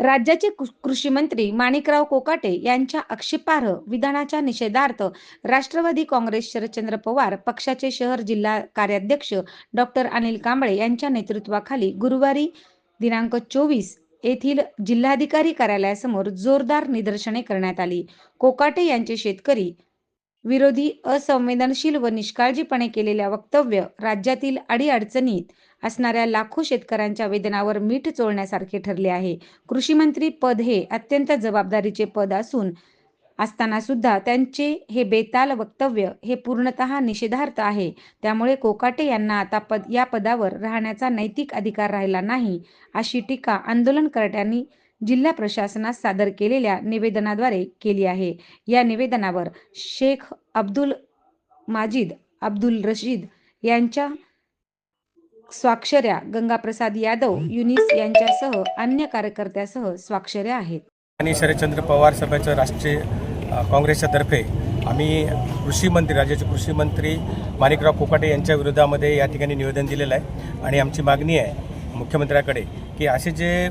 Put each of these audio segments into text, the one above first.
राज्याचे कृ- कृषी मंत्री माणिकराव कोकाटे यांच्या आक्षेपार्ह विधानाच्या निषेधार्थ राष्ट्रवादी काँग्रेस शरदचंद्र पवार पक्षाचे शहर जिल्हा कार्याध्यक्ष डॉक्टर अनिल कांबळे यांच्या नेतृत्वाखाली गुरुवारी दिनांक चोवीस येथील जिल्हाधिकारी कार्यालयासमोर जोरदार निदर्शने करण्यात आली. कोकाटे यांचे शेतकरी विरोधी असंवेदनशील व निष्काळजीपणे केलेल्या वक्तव्य राज्यातील अडीअडचणीत असणाऱ्या लाखो शेतकऱ्यांच्या वेदनावर मीठ चोळण्यासारखे ठरले आहे. कृषी मंत्री पद हे अत्यंत जबाबदारीचे पद असून असताना सुद्धा त्यांचे हे बेताल वक्तव्य हे पूर्णतः निषेधार्थ आहे. त्यामुळे कोकाटे यांना आता पद या पदावर राहण्याचा नैतिक अधिकार राहिला नाही अशी टीका आंदोलनकर्त्यांनी जिल्हा प्रशासनास सादर केलेल्या निवेदनाद्वारे केली आहे. या निवेदनावर शेख अब्दुल माजिद अब्दुल रशीद यांच्या स्वाक्षऱ्या गंगाप्रसाद यादव युनिस यांच्यासह अन्य कार्यकर्त्यासह स्वाक्षऱ्या आहेत. आणि शरदचंद्र पवार सभेचं राष्ट्रीय अ, काँग्रेसच्या तर्फे आम्ही कृषी मंत्री राज्याचे कृषी मंत्री माणिकराव कोकाटे यांच्या विरोधामध्ये या ठिकाणी निवेदन दिलेलं आहे. आणि आमची मागणी आहे मुख्यमंत्र्याकडे की असे जे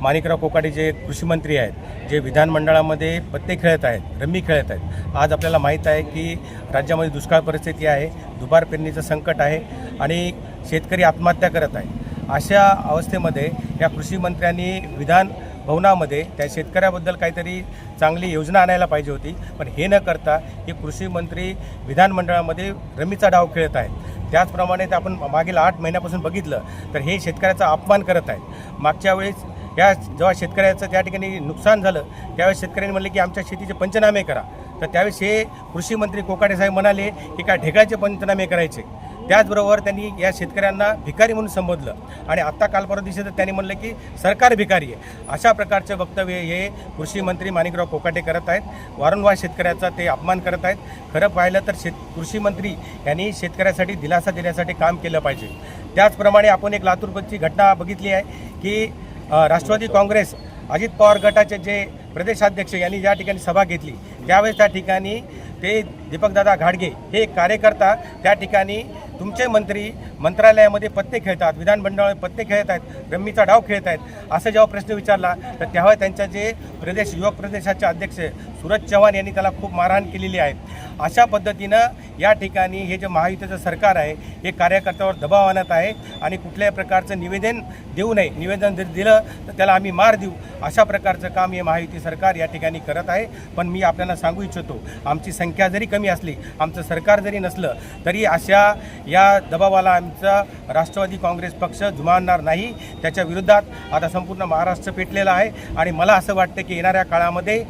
माणिकराव कोकाटे जे कृषीमंत्री आहेत जे विधानमंडळामध्ये पत्ते खेळत आहेत रम्मी खेळत आहेत आज आपल्याला माहीत आहे की राज्यामध्ये दुष्काळ परिस्थिती आहे दुबार पेरणीचं संकट आहे आणि शेतकरी आत्महत्या करत आहे अशा अवस्थेमध्ये या कृषी मंत्र्यांनी विधान भवनामध्ये त्या शेतकऱ्याबद्दल काहीतरी चांगली योजना आणायला पाहिजे होती पण हे न करता हे कृषी मंत्री विधानमंडळामध्ये रमीचा डाव खेळत आहेत. त्याचप्रमाणे ते आपण मागील आठ महिन्यापासून बघितलं तर हे शेतकऱ्याचा अपमान करत आहेत. मागच्या वेळेस या जेव्हा शेतकऱ्याचं त्या ठिकाणी नुकसान झालं त्यावेळेस शेतकऱ्यांनी म्हणले की आमच्या शेतीचे पंचनामे करा. तर त्यावेळेस हे कृषी मंत्री कोकाटे साहेब म्हणाले की काय ढेकळाचे पंचनामे करायचे. त्याचबरोबर त्यांनी या शेतकऱ्यांना भिकारी म्हणून संबोधलं. आणि आत्ता काल परवा दिवशी तर त्यांनी म्हणलं की सरकार भिकारी आहे. अशा प्रकारचे वक्तव्य हे कृषी मंत्री माणिकराव कोकाटे करत आहेत. वारंवार शेतकऱ्याचा ते अपमान करत आहेत. खरं पाहिलं तर शेत कृषी मंत्री यांनी शेतकऱ्यासाठी दिलासा देण्यासाठी काम केलं पाहिजे. त्याचप्रमाणे आपण एक लातूरची घटना बघितली आहे की राष्ट्रवादी काँग्रेस अजित पवार गटाचे जे प्रदेशाध्यक्ष यांनी ज्या ठिकाणी सभा घेतली त्यावेळेस त्या ठिकाणी ते दीपकदादा घाडगे हे कार्यकर्ता त्या ठिकाणी तुमचे मंत्री मंत्रालयामध्ये पत्ते खेळतात विधानमंडळामध्ये पत्ते खेळत आहेत रम्मीचा डाव खेळत आहेत. असा जेव्हा प्रश्न विचारला तर तेव्हा त्यांच्या जे प्रदेश युवक प्रदेशाचे अध्यक्ष सूरज चव्हाण यांनी त्याला खूप मारहाण केलेली आहे. अशा पद्धतीनं या ठिकाणी हे जे महायुतीचं सरकार आहे हे कार्यकर्त्यावर दबाव आणत आहे आणि कुठल्याही प्रकारचं निवेदन देऊ नये निवेदन जर दिलं तर त्याला आम्ही मार देऊ. अशा प्रकारचं काम हे महायुती सरकार या ठिकाणी करत आहे. पण मी आपल्याला सांगू इच्छितो आमची संख्या जरी कमी असली आमचं सरकार जरी नसलं तरी अशा या दबावाला आमचा राष्ट्रवादी काँग्रेस पक्ष जुमानणार नाही. त्याच्या विरोधात आता संपूर्ण महाराष्ट्र पेटलेला आहे. आणि मला असं वाटतं की येणाऱ्या काळामध्ये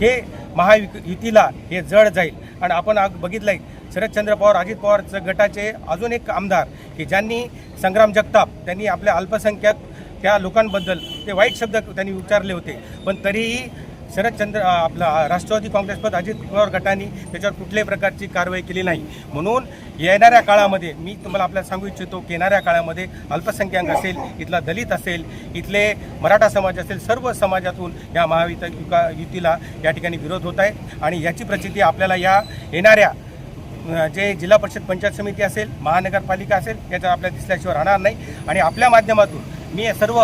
हे महायुतीला हे जड जाईल. आणि आपण आज बघितलं आहे शरदचंद्र पवार अजित पवारचं गटाचे अजून एक आमदार की ज्यांनी संग्राम जगताप त्यांनी आपल्या अल्पसंख्याक त्या लोकांबद्दल ते वाईट शब्द त्यांनी उच्चारले होते. पण तरीही शरदचंद्र आपला राष्ट्रवादी काँग्रेसपद अजित पवार गटाने त्याच्यावर कुठल्याही प्रकारची कारवाई केली नाही. म्हणून येणाऱ्या काळामध्ये मी तुम्हाला आपल्याला सांगू इच्छितो की येणाऱ्या काळामध्ये अल्पसंख्याक असेल इथला दलित असेल इथले मराठा समाज असेल सर्व समाजातून या महायुत युका- युतीला या ठिकाणी विरोध होत आहे. आणि याची प्रचिती आपल्याला या येणाऱ्या जे जिल्हा परिषद पंचायत समिती असेल महानगरपालिका असेल याचा आपल्याला दिसल्याशिवाय राहणार नाही. आणि आपल्या माध्यमातून मी सर्व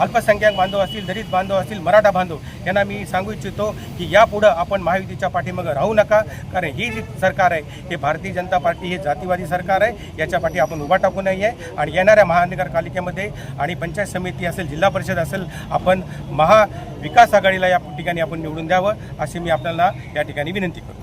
अल्पसंख्याक बांधव असतील दलित बांधव असतील मराठा बांधव यांना मी सांगू इच्छितो की यापुढं आपण महायुतीच्या पाठीमागं राहू नका. कारण ही जी सरकार आहे हे भारतीय जनता पार्टी हे जातीवादी सरकार आहे याच्या पाठी आपण उभा टाकू नाही आहे आणि येणाऱ्या महानगरपालिकेमध्ये आणि पंचायत समिती असेल जिल्हा परिषद असेल आपण महाविकास आघाडीला या ठिकाणी आपण निवडून द्यावं अशी मी आपल्याला या ठिकाणी विनंती करतो.